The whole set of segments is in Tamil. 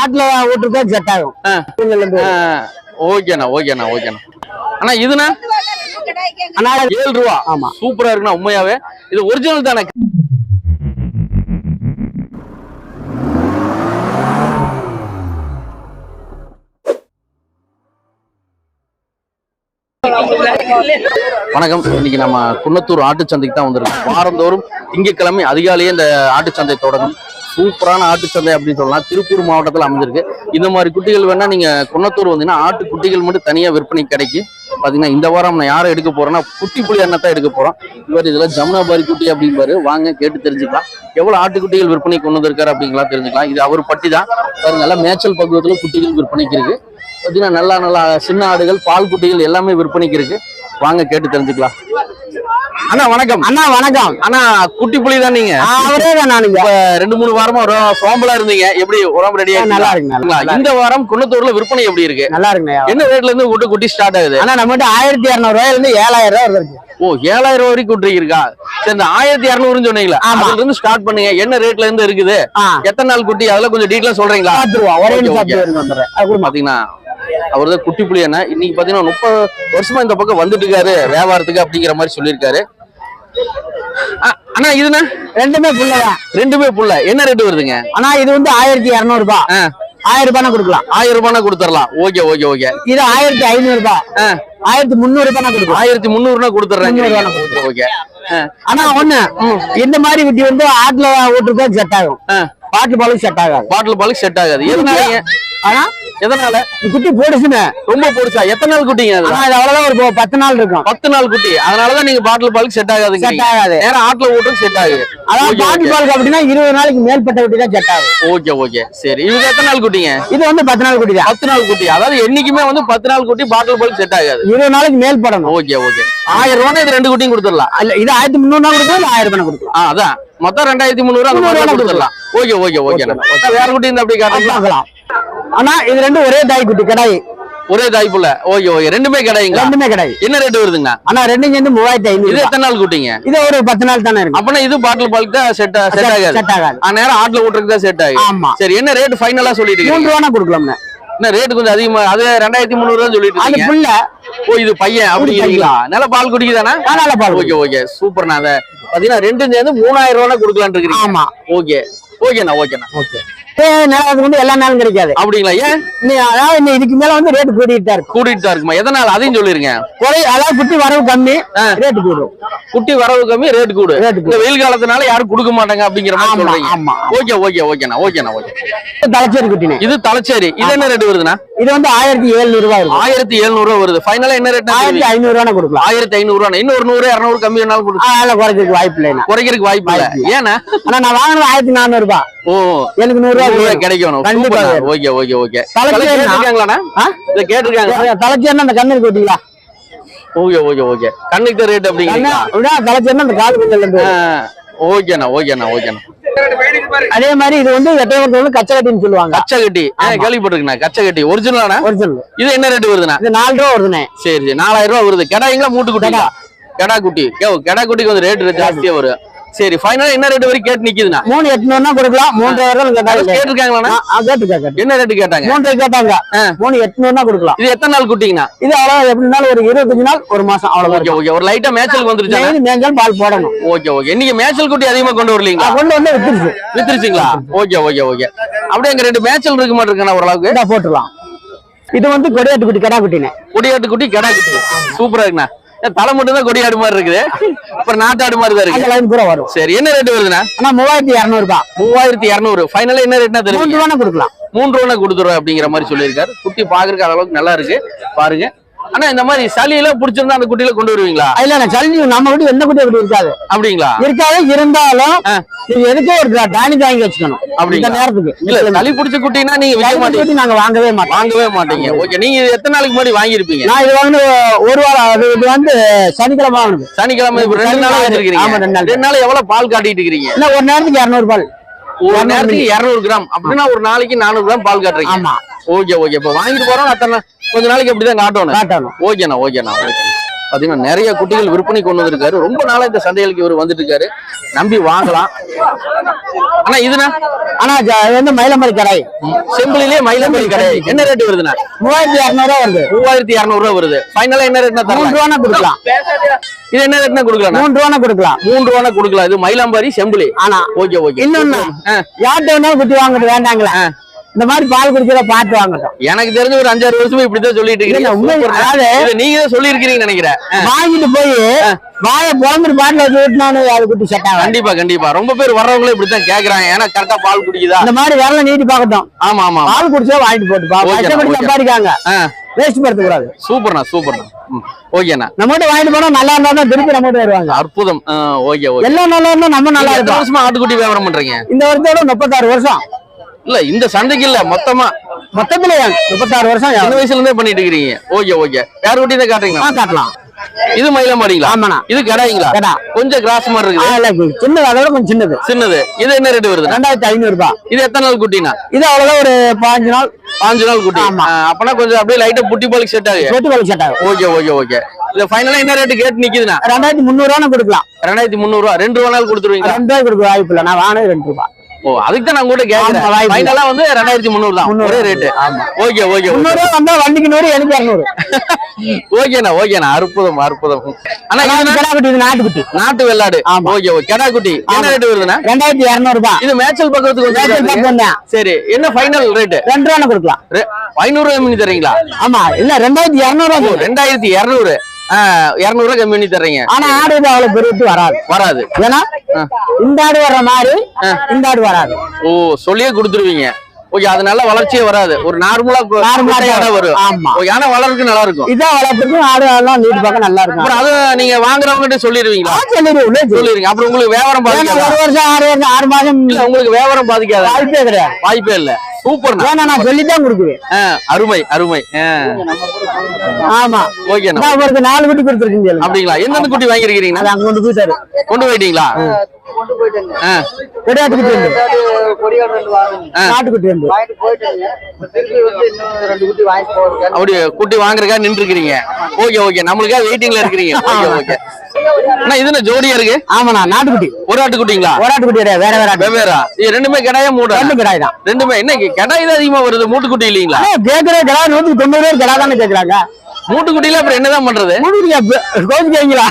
ஆட்டுல ஓட்டுருக்கா செட் ஆகும். ஓகேண்ணா ஓகேண்ணா ஓகேண்ணா. அண்ணா இதுண்ணா? ஏழு ரூபா. ஆமா. சூப்பரா இருக்குண்ணா உண்மையாவே. இது ஒரிஜினல் தானே? வணக்கம். இன்னைக்கு நம்ம குன்னத்தூர் ஆட்டுச்சந்தைக்கு தான் வந்திருக்கோம். வாரந்தோறும் திங்கட்கிழமை அதிகாலையே இந்த ஆட்டுச்சந்தை தொடங்கும். சூப்பரான ஆட்டுச்சந்தை அப்படின்னு சொல்லலாம். திருப்பூர் மாவட்டத்தில் அமைஞ்சிருக்கு. இந்த மாதிரி குட்டிகள் வேணா நீங்க குன்னத்தூர் வந்தீங்கன்னா ஆட்டு குட்டிகள் மட்டும் தனியாக விற்பனை கிடைக்கும் பாத்தீங்கன்னா இந்த வாரம் நான் யாரை எடுக்க போறேன்னா குட்டி புலி அண்ணன் தான் எடுக்க போறோம். இவர் இதில் ஜமுனாபாரி குட்டி அப்படிம்பாரு வாங்க கேட்டு தெரிஞ்சுக்கலாம். எவ்வளவு ஆட்டுக்குட்டிகள் விற்பனை கொண்டு வந்திருக்காரு அப்படிங்களா தெரிஞ்சுக்கலாம். இது அவர் பட்டி தான். பாருங்க நல்லா மேய்ச்சல் பக்குவத்துல குட்டிகள் விற்பனைக்கு இருக்கு. பார்த்தீங்கன்னா நல்லா நல்லா சின்ன ஆடுகள் பால் குட்டிகள் எல்லாமே விற்பனைக்கு இருக்கு. வாங்க கேட்டு தெரிஞ்சுக்கலாம். அண்ணா வணக்கம். அண்ணா வணக்கம். அண்ணா குட்டி புலி தான் நீங்க. அவரே தான் நானுங்க ரெண்டு மூணு வாரமா ஒரு சோம்பலா இருந்தீங்க. எப்படி உடம்பு ரெடியா நல்லா இருக்கு இருக்கு. இந்த வாரம் குன்னத்தூர்ல விற்பனை எப்படி இருக்கு? நல்லா இருக்குண்ணா என்ன ரேட்ல இருந்து குட்டி குட்டி ஸ்டார்ட் ஆகுது? ஆனா நம்மகிட்ட ஆயிரத்தி இருநூறு ரூபாயில இருந்து ஏழாயிரம் ரூபாய் வருது. ஓ ஏழாயிரம் ரூபாய் வரைக்கும் இருக்கா? சரி இந்த ஆயிரத்தி இரநூறுன்னு சொன்னீங்களா. அதுல இருந்து ஸ்டார்ட் பண்ணுங்க. என்ன ரேட்ல இருந்து இருக்குது? எத்தனை நாள் குட்டி? அதெல்லாம் கொஞ்சம் டீட்டெயிலா சொல்றீங்களா? பத்து ரூபா ஒரே Okay, நிமிஷம் okay. அப்படி வந்துடுறேன் அது கொடுமா பாத்தீங்கன்னா அவர் தான் குட்டி புலி என்ன இன்னைக்கு பாத்தீங்கன்னா முப்பது வருஷமா இந்த பக்கம் வந்துட்டு இருக்காரு வியாபாரத்துக்கு அப்படிங்கிற மாதிரி சொல்லியிருக்காரு. அண்ணா இதுண்ணா? ரெண்டுமே புள்ளதான் ரெண்டுமே புள்ள என்ன ரேட் வருதுங்க? ஆனா இது வந்து ஆயிரத்தி இருநூறு ரூபாய் ஆயிரம் ரூபாய் கொடுக்கலாம். ஆயிரம் ரூபாய்னா கொடுத்துடலாம். Okay okay okay. இது ஆயிரத்தி ஐநூறு ரூபாய் ஆயிரத்தி முந்நூறு ரூபாய் கொடுக்கலாம். ஆயிரத்தி முந்நூறுனா ஓகே ஓகே. ஆனா ஒண்ணு இந்த மாதிரி குட்டி வந்து ஆட்டுல ஓட்டுருக்கா செட் ஆகும். ஆ. பாட்டு பாலும் செட் ஆகாது. பாட்டில் பாலுக்கு செட் ஆகாது. எதனால? ஆனா? எதனால? குட்டி போடுச்சுன்னு. ரொம்ப பொடிச்சா? எத்தனை நாள் குட்டிங்க அது? இது அவ்வளவுதான் ஒரு பத்து நாள் இருக்கும். பத்து நாள் குட்டி. அதனாலதான் நீங்க பாட்டில் பாலுக்கு செட் ஆகாதுங்க. செட் ஆகாது. நேரம் ஆட்டுல ஓட்டுக்கு செட் ஆகுது. அதாவது Okay, பாட்டு okay. பாலுக்கு அப்படின்னா இருபது நாளைக்கு மேற்பட்ட குட்டி தான் செட் ஆகும். Okay okay. சரி. இவங்க எத்தனை நாள் குட்டிங்க? இது வந்து பத்து நாள் குட்டி தான். பத்து நாள் குட்டி. அதாவது என்னைக்குமே வந்து பத்து நாள் குட்டி பாட்டில் பாலுக்கு செட் ஆகாது. இருபது நாளைக்கு மேல் படணும். Okay okay. ஆயிரம் ரூபாய் இது ரெண்டு குட்டியும் கொடுத்துடலாம். இல்ல இது ஆயிரத்தி ரூபா கொடுக்கலாம் இல்ல ஆயிரம் ரூபாய் கொடுக்கலாம் அதான். மொத்தம் ரெண்டாயிரத்தி முந்நூறு அந்த மாதிரி கொடுத்துடலாம். Okay okay okay. வேற குட்டி இந்த அப்படி அது காட்டுங்களா பார்க்கலாம் ஆனா இது ரெண்டும் ஒரே தாய் குட்டி கடாய். ஒரே தாய்ப்புல ஓகே ஓகே. ரெண்டுமே கிடையாங்களா? ரெண்டுமே கடாய். என்ன ரேட் வருதுங்க? ஆனா ரெண்டும் சேர்ந்து மூவாயிரத்தி ஐநூறு இது எத்தனை நாள் குட்டிங்க? இது ஒரு பத்து நாள் தானே இருக்கும். அப்பனா இது பாட்டில் பாலுக்கு தான் செட் செட் ஆகாது. செட் ஆகாது நேரம் ஆட்டுல ஓட்டுறதுக்கு தான் செட் ஆகுது. ஆமா. சரி என்ன ரேட் ஃபைனலா சொல்லிட்டு இருக்கீங்க? ரூபா கொடுக்கலாம்ண்ணே என்ன ரேட் கொஞ்சம் அதிகமா அது ரெண்டாயிரத்தி முந்நூறு சொல்லிட்டு புள்ள ஓ இது பையன் அப்படிங்கிறீங்களா நல்ல பால் குடிக்குதானே? காணால பால் ஓகே ஓகே சூப்பர்ண்ணா அத பாத்தீங்கன்னா ரெண்டும் சேர்ந்து மூணாயிரம் ரூபாய் கொடுக்கலான்னு இருக்கிறீங்க ஆமா. ஓகே ஓகேண்ணா ஓகேண்ணா ஓகே வந்து எல்லா நாளும் கிடைக்காது. அப்படிங்களா ஏன்? நீ அதாவது இன்னும் இதுக்கு மேல வந்து ரேட் கூட்டிட்டு தான் இருக்கும் கூட்டிட்டு தான் இருக்குமா? எதனால? அதையும் சொல்லிருங்க. குறை அதாவது குட்டி வரவு கம்மி ஆ. ரேட் கூடும் குட்டி வரவு கம்மி ரேட் கூடு. இந்த வெயில் காலத்தினால யாரும் கொடுக்க மாட்டாங்க அப்படிங்கிற மாதிரி ஆமா சொல்றீங்க. ஆமா. ஓகே ஓகே ஓகேண்ணா ஓகேண்ணா ஓகே. தலைச்சேரி குட்டினே. இது தலைச்சேரி. இது என்ன ரேட் வருதுண்ணா? இது வந்து ஆயிரத்தி எழுநூறு ரூபாய் ஆயிரத்தி எழுநூறு ரூபா வருது. ஃபைனலா என்ன ரேட் ஆயிரத்தி ஐநூறு ரூபாய் கொடுக்கலாம். ஆயிரத்தி ஐநூறு ரூபா இன்னும் ஒரு நூறு இரநூறு கம்மி வேணாலும் குறைக்கிறதுக்கு வாய்ப்பு இல்லைண்ணா. குறைக்கிறதுக்கு வாய்ப்பு இல்ல. ஏன்னா? நான் வாங்கினது ஆயிரத்தி நானூறு ரூபாய். ஓ. எனக்கு நூறு ரூபாய் கிடைக்கணும். கண்டிப்பா வேணும். Okay okay okay. தலைச்சேரி கேட்டிருக்காங்களாண்ணா இதை கேட்டிருக்காங்க. தலைச்சேரினா அந்த கண்ணு குட்டிங்களா ஓகே ஓகே ஓகே. கண்ணுக்கு ரேட் அப்படிங்கிறீங்களா? தலைச்சேரினா அந்த இருந்து ஆ, ஓகேண்ணா ஓகேண்ணா ஓகேண்ணா அதே மாதிரி இது வந்து எட்டையவரத்துல வந்து கச்சை கட்டின்னு சொல்லுவாங்க. கச்சை கட்டி ஆ, ஆமா. கேள்விப்பட்டிருக்கேண்ணா. கச்சை கட்டி ஒரிஜினலாண்ணா ஒரிஜினல் இது என்ன ரேட் வருதுண்ணா? இது நாலு ரூபா வருதுண்ணே. சரி சரி. நாலாயிரம் ரூபா வருது. கெடாங்களா மூட்டு குட்டிங்களா கெடா. குட்டி. கெடா குட்டிக்கு வந்து ரேட் ஜாஸ்தியா வரும். சரி ஃபைனலா என்ன ரேட் வரைக்கும் கேட்டு நிக்குதுண்ணா? மூணு எட்நூறுனா கொடுக்கலாம். மூன்றாயிரம் கேட்டாங்க கேட்டிருக்காங்களாண்ணா? கேட்டுக்க கேட்டு என்ன ரேட் கேட்டாங்க? மூன்று கேட்டாங்க. மூணு எட்நூறுனா கொடுக்கலாம். இது எத்தனை நாள் குட்டிங்கண்ணா? இது அவ்வளவு எப்படினாலும் ஒரு இருபத்தஞ்சு நாள் ஒரு மாசம் அவ்வளவுதான் ஓகே ஓகே. ஒரு லைட்டா மேய்ச்சலுக்கு வந்துருச்சா மேஞ்சாலும் பால் போடணும். Okay okay. இன்னைக்கு மேய்ச்சல் குட்டி அதிகமா கொண்டு வரலீங்களா? கொண்டு வந்து வித்துருச்சு. வித்துருச்சுங்களா? Okay okay okay. அப்படியே அங்க ரெண்டு மேய்ச்சல் இருக்க மாட்டிருக்கா ஓரளவுக்கு இதா போட்டுடலாம். இது வந்து கொடியாட்டு குட்டி கடா குட்டினே கொடியாட்டு குட்டி கெடா குட்டி. சூப்பரா இருக்குண்ணா. தலை மட்டும் தான் கொடியாடு மாதிரி இருக்குது. அப்புறம் நாட்டாடு மாதிரி தான் இருக்கு பூரா வரும். சரி என்ன ரேட் வருதுண்ணா? ஆனா மூவாயிரத்தி இரநூறு ரூபாய் மூவாயிரத்தி இரநூறு. ஃபைனலா என்ன ரேட்னா தெரியும்? மூன்று ரூபா கொடுக்கலாம். மூன்று ரூபா கொடுத்துருவோம் அப்படிங்கிற மாதிரி சொல்லியிருக்காரு. குட்டி பாக்குறதுக்கு அளவுக்கு நல்லா இருக்கு. பாருங்க. ஆனா இந்த மாதிரி சளியெல்லாம் பிடிச்சிருந்தா அந்த குட்டியில கொண்டு வருவீங்களா? இல்ல சளி நம்ம குட்டி எந்த குட்டி அப்படி இருக்காது. அப்படிங்களா? இருக்காது இருந்தாலும். இது எதுக்கே ஒரு டானிக் வாங்கி வச்சுக்கணும்? இந்த நேரத்துக்கு. இல்ல சளி பிடிச்ச குட்டினா நீங்க விற்க சளி மாட்டீங்க. நாங்க வாங்கவே மாட்டோம். வாங்கவே மாட்டீங்க. ஓகே நீங்க எத்தனை நாளைக்கு முன்னாடி வாங்கியிருப்பீங்க? நான் இது வாங்கின ஒரு வாரம் இது வந்து சனிக்கிழமை வாங்கினது. சனிக்கிழமை ரெண்டு நாளா வச்சிருக்கீங்க ஆமா, ரெண்டு நாள். ரெண்டு நாள் எவ்வளவு பால் காட்டிட்டு இருக்கீங்க? இல்ல ஒரு நேரத்துக்கு இரநூறு பால். ஒரு நேரத்துக்கு இருநூறு கிராம். அப்படின்னா ஒரு நாளைக்கு நானூறு கிராம் பால் காட்டுறீங்க. ஆமா. Okay okay. இப்ப வாங்கிட்டு போறோம் அத்தனை கொஞ்ச நாளைக்கு அப்படிதான் காட்டணும். காட்டணும். ஓகேண்ணா ஓகேண்ணா ஓகே பாத்தீங்கன்னா நிறைய குட்டிகள் விற்பனை கொண்டு வந்திருக்காரு. ரொம்ப நாளா இந்த சந்தைகளுக்கு இவர் வந்துட்டு இருக்காரு நம்பி வாங்கலாம். ஆனா இதுனா ஆனா வந்து மயிலமரி கடை. செம்பிளிலே மயிலம்பரி கடை. என்ன ரேட் வருதுண்ணா? மூவாயிரத்தி இரநூறுவா வருது. மூவாயிரத்தி இரநூறு ரூபா வருது ஃபைனலா என்ன ரேட்னா மூணு ரூபானா கொடுக்கலாம். இது என்ன ரேட்னா கொடுக்கலாம் மூணு ரூபானா கொடுக்கலாம். மூன்று ரூபா கொடுக்கலாம். இது மயிலாம்பாரி செம்பிளி ஆனா ஓகே ஓகே. இன்னொன்னு. யார்கிட்ட வேணாலும் குட்டி வாங்கிட்டு வேண்டாங்களே. இந்த மாதிரி பால் குடிக்கிறத பார்த்து வாங்கட்டும். எனக்கு தெரிஞ்ச ஒரு அஞ்சாறு வருஷமா இப்படிதான் சொல்லிட்டு இருக்கீங்க. அதாவது- நீங்க தான். சொல்லி இருக்கீங்கன்னு நினைக்கிறேன். வாங்கிட்டு போய் வாயை புலம்புட்டு பாட்டில் வச்சு விட்டுனானு அது குட்டி செட் ஆகும் கண்டிப்பா கண்டிப்பா. ரொம்ப பேர் வர்றவங்களும் இப்படித்தான் கேக்குறாங்க. ஏன்னா கரெக்டா பால் குடிக்குதா? இந்த மாதிரி விரல நீட்டி பார்க்கட்டும். ஆமா ஆமா. பால் குடிச்சா வாங்கிட்டு கஷ்டப்பட்டு ஓகே. சம்பாதிக்காங்க. வேஸ்ட் படுத்த கூடாது. சூப்பர்ண்ணா சூப்பர்ண்ணா. ஓகேண்ணா. நம்மகிட்ட வாங்கிட்டு போனா நல்லா இருந்தா தான் திருப்பி நம்மகிட்ட வருவாங்க. அற்புதம். Okay okay. எல்லாம் நல்லா இருந்தா நம்ம நல்லா இருப்போம் வருஷமா ஆட்டுக்குட்டி வியாபாரம் பண்றீங்க? இந்த வருஷத்தோட முப்பத்தாறு வருஷம். இல்ல இந்த சந்தைக்கு இல்ல மொத்தமா மொத்தத்துல முப்பத்தாறு வருஷம் சின்ன வயசுல இருந்தே பண்ணிட்டு இருக்கீங்க ஓகே ஓகே. யார் குட்டி தான் காட்டுறீங்களா? காட்டலாம். இது மயிலம்பாடிங்களா ஆமாண்ணா. இது கடாய்ங்களா? கடா. கொஞ்சம் கிராஸ் மாதிரி இது சின்னது அதோட கொஞ்சம் சின்னது. சின்னது. இது என்ன ரேட் வருது ரெண்டாயிரத்தி ஐநூறு ரூபாய். இது எத்தனை நாள் குட்டினா இது அவ்வளவுதான் ஒரு பாஞ்சு நாள். பாஞ்சு நாள் குட்டி. அப்பனா கொஞ்சம் அப்படியே லைட்டா புட்டி பாலுக்கு செட் ஆகுது சொட்டு வேலை செட் ஆகும் ஓகே ஓகே ஓகே. இது ஃபைனலா என்ன ரேட் கேட்டு நிக்குதுண்ணா? ரெண்டாயிரத்தி முந்நூறு ரூபா கொடுக்கலாம். ரெண்டாயிரத்தி முந்நூறு ரூபா. ரெண்டு ரூபா நாள் கொடுத்துருவீங்களா? ரெண்டு ரூபாய் கொடுக்க வாய்ப்பு இல்லை. நான் வாங்கினது ரெண்டு ரூபாய். ஓ அதுக்கு தான் நான் கூட கேக்குறேன். ஃபைனலா வந்து ரெண்டாயிரத்தி முந்நூறு தான். முந்நூறு. ஒரே ரேட்டு ஆமா. ஓகே ஓகே முந்நூறு ரூபா வந்தா வண்டிக்கு நூறு எனக்கு இரநூறு. ஓகேண்ணா ஓகேண்ணா அற்புதம் அற்புதம். ஆனா இது கிடா குட்டி இது நாட்டுக்குட்டி நாட்டு வெள்ளாடு. ஓகே ஓகே கெடா குட்டி. என்ன. ரேட் ரெண்டாயிரத்தி இரநூறு ரூபாய் இது மேட்சல் பக்கத்துக்கு வந்து பார்த்து வந்தேன் சரி என்ன ஃபைனல் ரேட் ரெண்டு ரூபா கொடுக்கலாம். ஐநூறு ரூபாய் கம்மி தர்றீங்களா ஆமா இல்ல ரெண்டாயிரத்தி இரநூறு ஓ, ரூபா ரெண்டாயிரத்தி இருநூறு கம்மி பண்ணி தர்றீங்க. ஆனா ஆடு இது அவ்வளவு பெருட்டு வராது. வராது. ஏன்னா. இந்த ஆடு வர்ற மாதிரி இந்த ஆடு வராது. ஓ சொல்லியே கொடுத்துருவீங்க. ஓகே அதனால வளர்ச்சியே வராது. ஒரு நார்மலா இடம் வரும். ஆமா. ஆனா வளர்க்கு நல்லா இருக்கும். இதான் வளர்ப்புக்கு ஆடு எல்லாம் நீட்டு பார்க்க நல்லா இருக்கும். அப்புறம் அது நீங்க வாங்குறவங்க சொல்லிடுவீங்களா? ஆ, சொல்லிடு, உள்ளே சொல்லு. சொல்லிருங்க அப்புறம் உங்களுக்கு வியாபாரம் பாதிக்காதா? ஒரு வருஷம் ஆறு வருஷம் ஆறு மாசம் இல்ல உங்களுக்கு வியாபாரம் பாதிக்காதா? வாய்ப்பே கிடையாது. வாய்ப்பே இல்ல. சூப்பர்ண்ணா. ஏன்னா நான் சொல்லித்தான் கொடுக்குவேன் ஆ, அருமை அருமை. ஆமா. நான் உங்களுக்கு நாலு குட்டி கொடுத்துருக்கீங்க அப்படிங்களா? எந்தெந்த குட்டி வாங்கிருக்கீங்க அங்க கொண்டு போயிட்டாரு கொண்டு போயிட்டீங்களா? ஆ, கிடையாது குட்டி ரெண்டு. ஆ. நாட்டுக்குட்டி ரெண்டு. அப்படி குட்டி வாங்குறக்கா நின்று இருக்கிறீங்க ஓகே ஓகே. நம்மளுக்காக வெயிட்டிங்ல இருக்கிறீங்க. Okay okay. அண்ணா இது என்ன ஜோடியா இருக்கு? ஆமாண்ணா நாட்டுக்குட்டி. ஒரு ஆட்டு குட்டிங்களா ஒரு ஆட்டுக்குட்டி வேற வேற வெவ்வேறா. இது ரெண்டுமே கிடாயா மூட? ரெண்டு கிடாய் தான். ரெண்டுமே. என்ன கிடாய் தான் அதிகமா வருது மூட்டுக்குட்டி இல்லீங்களா? கேக்குற கிடா நூத்துக்கு தொண்ணூறு பேர் கிடா தானே கேக்குறாங்க. மூட்டுக்குட்டியில அப்புறம் என்னதான் பண்றது? கேங்களா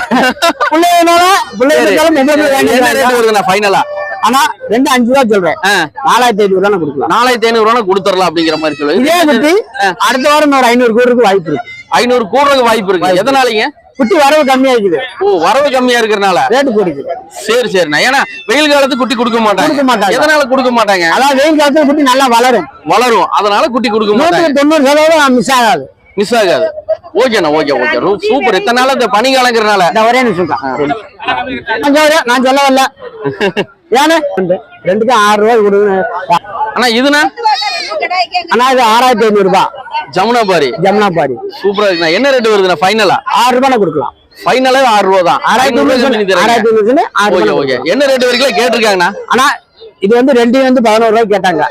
பிள்ளைனால பிள்ளைங்க ஃபைனலா ஆனா ரெண்டு அஞ்சு ரூபா சொல்றேன். நாலாயிரத்தி ஐநூறு ரூபா கொடுக்கலாம். நாலாயிரத்தி ஐநூறு ரூபா கொடுத்துடலாம் அப்படிங்கிற மாதிரி இதே குட்டி அடுத்த வாரம் ஒரு ஐநூறு கூடுறதுக்கு வாய்ப்பு இருக்கு. ஐநூறு கூடுறதுக்கு வாய்ப்பு இருக்கு. எதனாலங்க? குட்டி வரவு கம்மியா இருக்குது. ஓ வரவு கம்மியா இருக்கிறனால? ரேட்டு கூடிக்குது. சரி சரிண்ணா ஏன்னா வெயில் காலத்துக்கு குட்டி கொடுக்க மாட்டாங்க. கொடுக்க மாட்டாங்க. எதனால கொடுக்க மாட்டாங்க? அதாவது வெயில் காலத்துல குட்டி நல்லா வளரும். வளரும். அதனால குட்டி கொடுக்க மாட்டாங்க. தொண்ணூறு சதவீதம் மிஸ் ஆகாது. மிஸ் ஆகாது. ஓகேண்ணா ஓகே ஓகே சூப்பர் இத்தனை நாள் இந்த பனி காலங்கிறனால. இந்த ஒரே நிமிஷம் நான் சொல்ல வரல. ஏன்னா ரெண்டுக்கும் ஆறு ரூபாய் கொடுங்க அண்ணா இதுனா ஆனா இது ஆறாயிரத்தி ஐநூறு ரூபாய் ஜமுனா பாரி ஜமுனா பாடி சூப்பரா இருக்குண்ணா என்ன ரேட் வருதுண்ணா ஃபைனலா ஆறு ரூபாய் கொடுக்கலாம் ஃபைனலே ஆறு ரூபா தான் ஆறாயிரத்தி ஆறாயிரத்தி ஐநூறு ஆறு ஓகே என்ன ரேட் வரைக்கும் கேட்டிருக்காங்கண்ணா ஆனா இது வந்து ரெண்டு வந்து பதினோரு ரூபாய் கேட்டாங்க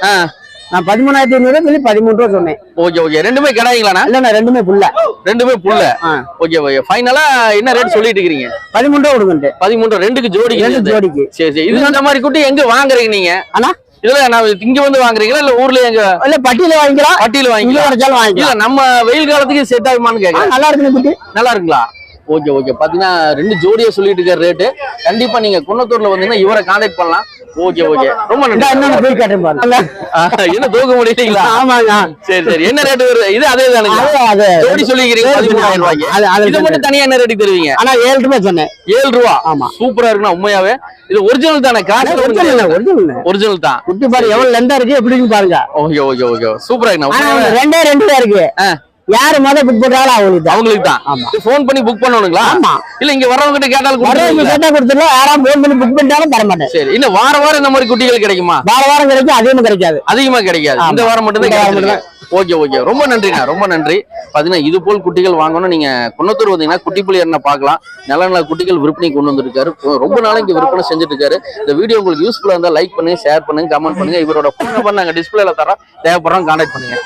நான் பதிமூணாயிரத்தி ஐநூறு சொல்லி பதிமூணு ரூபா சொன்னேன். Okay okay. ரெண்டுமே கிடாய்ங்களாண்ணா இல்ல ரெண்டுமே புள்ள ரெண்டுமே ஆ. Okay okay. ஃபைனலா என்ன ரேட் சொல்லிட்டு இருக்கீங்க? பதிமூணு ரூபா கொடுங்கன்ட்டு பதிமூன்று ரெண்டுக்கு ஜோடி ரெண்டு ஜோடிக்கு. சரி சரி. இது இந்த மாதிரி குட்டி எங்க வாங்குறீங்க நீங்க? ஆனா இதுல நான் இங்க வந்து வாங்குறீங்களா இல்ல ஊர்ல எங்க? இல்ல பட்டியல வாங்கிக்கலாம். பட்டியல வாங்கிக்கலாம். வாங்கிக்கலாம். நம்ம வெயில் காலத்துக்கு செட் ஆகுமான்னு கேக்குறேன். நல்லா குட்டி. நல்லா இருக்குங்களா? Okay okay. பாத்தீங்கன்னா ரெண்டு ஜோடியா சொல்லிட்டு இருக்க ரேட்டு கண்டிப்பா நீங்க குன்னத்தூர்ல வந்தீங்கன்னா இவரை கான்டாக்ட் பண்ணலாம். Okay okay. ரொம்ப நன்றி. இன்னொன்னு போய் கேட்டேன் பாருங்க. ஆ, என்ன தூக்க முடியலீங்களா? ஆமாங்க. சரி சரி. என்ன ரேட் வருது? இது அதே தானுங்களா அது ஜோடி சொல்லிக்கிறீங்க பதிமூணாயிரம் ரூபாய்க்கு. இது மட்டும் தனியா என்ன ரேட்டுக்கு தருவீங்க? ஆனா ஏழு ரூபாய் சொன்னேன். ஏழு ரூபா? ஆமா. சூப்பரா இருக்குண்ணா உண்மையாவே. இது ஒரிஜினல் தானே? காசு ஒரிஜினல் ஒரிஜினல் தான் குட்டி பாரு எவ்வளவு லெந்தா இருக்கு எப்படின்னு பாருங்க. Okay okay okay. சூப்பரா இருக்குண்ணா ரெண்டே ரெண்டு தான் இருக்கு. யாரு முதல்ல புக் பண்றாங்களோ அவங்களுக்கு தான். அவங்களுக்கு தான். ஃபோன் பண்ணி புக் பண்ணணுங்களா ஆமா. இல்ல இங்க வரவங்க கிட்ட கேட்டாலும் வரவங்க? கேட்டா கொடுத்துடலாம் யாராவது ஃபோன் பண்ணி புக் பண்ணிட்டாலும் தர மாட்டேன். சரி. இல்ல வார வாரம் இந்த மாதிரி குட்டிகள் கிடைக்குமா? வார வாரம் கிடைக்கும் அதிகமா கிடைக்காது. அதிகமா கிடைக்காது. இந்த வாரம் மட்டும் தான் ஓகே ஓகே. ரொம்ப நன்றிண்ணா ரொம்ப நன்றி. பாத்தீங்கன்னா இது போல் குட்டிகள் வாங்கணும் நீங்க குன்னத்தூர் வந்தீங்கன்னா குட்டிப்புலி என்ன பார்க்கலாம். நல்ல நல்ல குட்டிகள் விற்பனை கொண்டு வந்திருக்காரு. ரொம்ப நாள் இங்க விற்பனை செஞ்சுட்டு இருக்காரு இந்த வீடியோ உங்களுக்கு யூஸ்ஃபுல்லா இருந்தா லைக் பண்ணுங்க ஷேர் பண்ணுங்க கமெண்ட் பண்ணுங்க. இவரோட ஃபோன் நம்பர் நாங்க டிஸ்பிளேல தரோம் தேவைப்படுறோம் கான்டாக்ட் பண்ணுங்க.